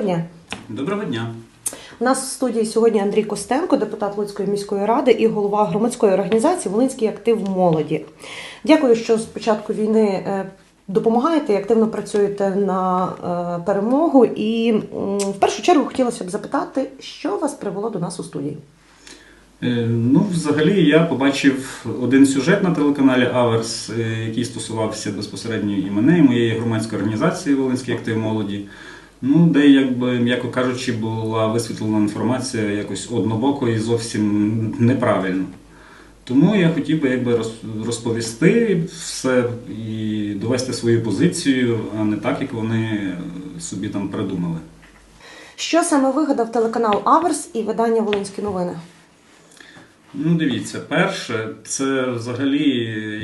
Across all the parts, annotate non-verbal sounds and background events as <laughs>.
Доброго дня. Доброго дня. У нас в студії сьогодні Андрій Костенко, депутат Луцької міської ради і голова громадської організації Волинський актив молоді. Дякую, що з початку війни е, допомагаєте і активно працюєте на е, перемогу. І в першу чергу хотілося б запитати, що вас привело до нас у студії. Е, Ну, взагалі, я побачив один сюжет на телеканалі Аверс, який стосувався безпосередньо і мене, і моєї громадської організації Волинський актив молоді. Ну, де, якби, м'яко кажучи, була висвітлена інформація якось однобоко і зовсім неправильно. Тому я хотів би якби розповісти все і довести свою позицію, а не так, як вони собі там придумали. Що саме вигадав телеканал Аверс і видання Волинські новини? Ну, дивіться, перше, це взагалі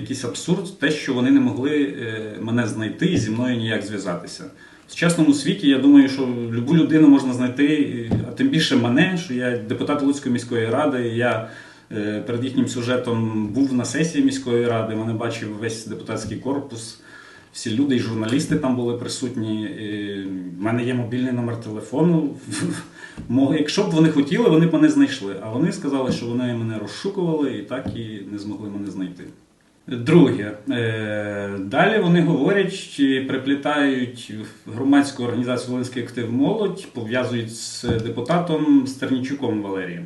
якийсь абсурд, те, що вони не могли е, мене знайти і зі мною ніяк зв'язатися. В сучасному світі я думаю, що любу людину можна знайти, а тим більше мене, що я депутат Луцької міської ради. Я е, перед їхнім сюжетом був на сесії міської ради, мене бачив весь депутатський корпус. Всі люди і журналісти там були присутні. В мене є мобільний номер телефону. <laughs> Якщо б вони хотіли, вони б мене знайшли. А вони сказали, що вони мене розшукували і так і не змогли мене знайти. Друге, е, далі вони говорять, чи приплітають громадську організацію Волинський актив молодь, пов'язують з депутатом Стернічуком Валерієм.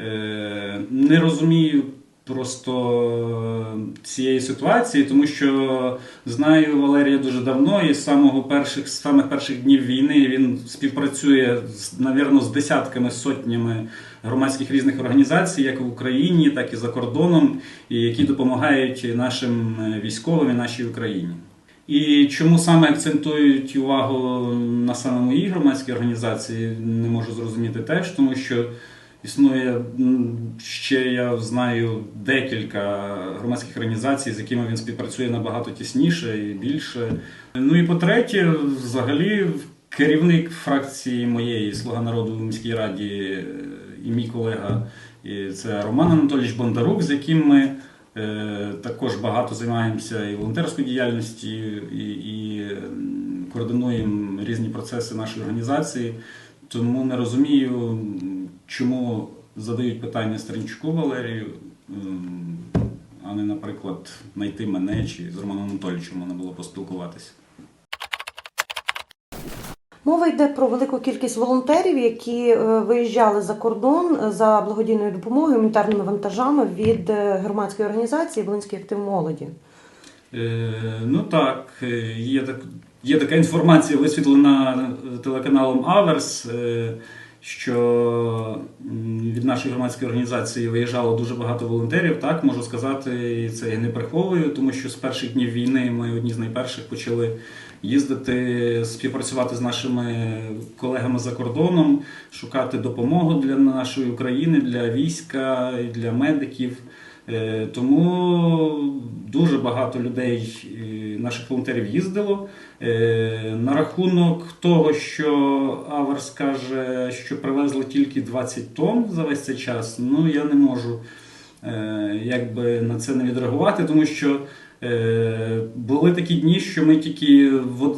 Е, Не розумію просто цієї ситуації, тому що знаю Валерія дуже давно, і з самого перших, з самих перших днів війни він співпрацює з, навірно, з десятками, сотнями громадських різних організацій, як в Україні, так і за кордоном, і які допомагають нашим е, військовим і нашій Україні. І чому саме акцентують увагу на саме моїй громадській організації, не можу зрозуміти теж, тому що існує ще я знаю декілька громадських організацій, з якими він співпрацює набагато тісніше і більше. Ну і по-третє, взагалі, керівник фракції моєї Слуга народу в міській раді і мій колега, і це Роман Анатолійович Бондарук, з яким ми е, також багато займаємося і волонтерською діяльністю, і, і координуємо різні процеси нашої організації. Тому не розумію, чому задають питання Стрінчуку Валерію, а не, наприклад, знайти мене чи з Романом Анатолійовичем можна було поспілкуватися. Мова йде про велику кількість волонтерів, які е, виїжджали за кордон е, за благодійною допомогою, гуманітарними вантажами від е, громадської організації Волинський актив молоді. Е, ну так, є, так, є така інформація, висвітлена телеканалом Аверс, е, що від нашої громадської організації виїжджало дуже багато волонтерів. Так, можу сказати, і це я не приховую, тому що з перших днів війни ми одні з найперших почали їздити, співпрацювати з нашими колегами за кордоном, шукати допомогу для нашої України, для війська, для медиків. Е, Тому дуже багато людей, е, наших волонтерів їздило. Е, На рахунок того, що Аверс каже, що привезли тільки 20 тонн за весь цей час, ну я не можу якби на це не відреагувати, тому що були такі дні, що ми тільки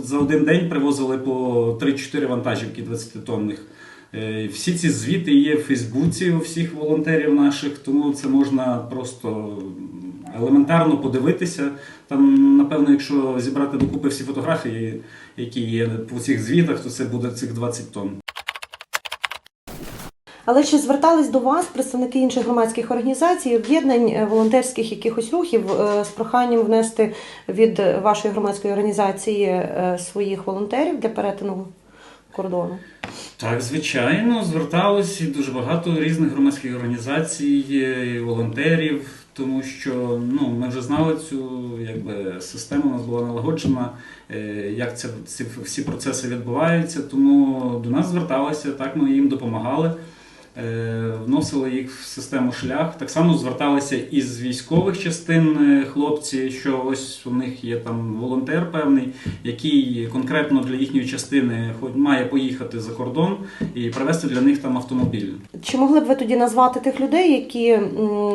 за один день привозили по 3-4 вантажівки 20-тонних. Е, Всі ці звіти є в Фейсбуці у всіх волонтерів наших, тому це можна просто елементарно подивитися. Там, напевно, якщо зібрати докупи всі фотографії, які є по цих звітах, то це буде цих 20 тонн. Але чи звертались до вас представники інших громадських організацій, об'єднань е, волонтерських якихось рухів е, з проханням внести від вашої громадської організації своїх волонтерів для перетину кордону? Так, звичайно, звертались і дуже багато різних громадських організацій, і волонтерів, тому що ну, ми вже знали цю якби, систему, у нас була налагоджена, е, як це, ці всі процеси відбуваються. Тому до нас зверталися, так ми їм допомагали. Е, Вносили їх в систему шлях. Так само зверталися із військових частин е, хлопці, що ось у них є там волонтер певний, який конкретно для їхньої частини має поїхати за кордон і привезти для них там автомобіль. Чи могли б ви тоді назвати тих людей, які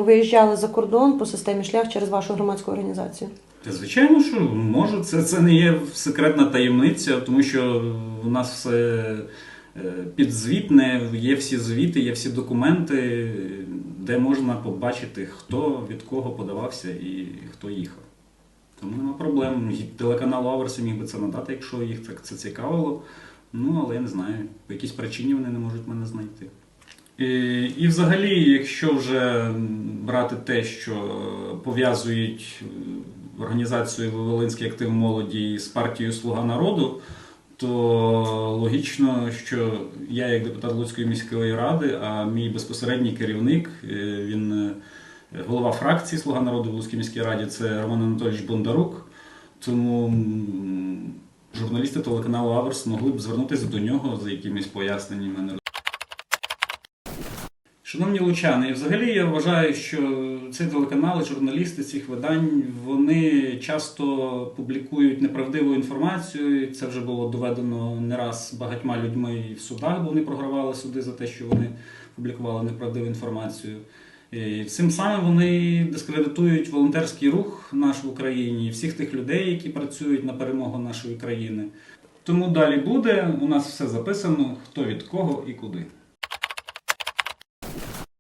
виїжджали за кордон по системі шлях через вашу громадську організацію? Звичайно, що можу. Це, це не є секретна таємниця, тому що у нас все підзвітне, є всі звіти, є всі документи, де можна побачити, хто від кого подавався і хто їхав. Тому нема проблем. І Телеканал Аверси міг би це надати, якщо їх так це цікавило. Ну, але я не знаю, по якійсь причині вони не можуть мене знайти. І, і взагалі, якщо вже брати те, що пов'язують е, організацію Волинський актив молоді з партією Слуга народу, то логічно, що я, як депутат Луцької міської ради, а мій безпосередній керівник, е, він е, голова фракції Слуга народу в Луцькій міській раді, це Роман Анатолійович Бондарук. Тому журналісти телеканалу Аверс могли б звернутися до нього за якимись поясненнями. Шановні лучани, і взагалі я вважаю, що цей телеканал, і журналісти цих видань, вони часто публікують неправдиву інформацію. Це вже було доведено не раз багатьма людьми в судах, бо вони програвали суди за те, що вони публікували неправдиву інформацію. І цим самим вони дискредитують волонтерський рух наш в Україні, всіх тих людей, які працюють на перемогу нашої країни. Тому далі буде. У нас все записано, хто від кого і куди.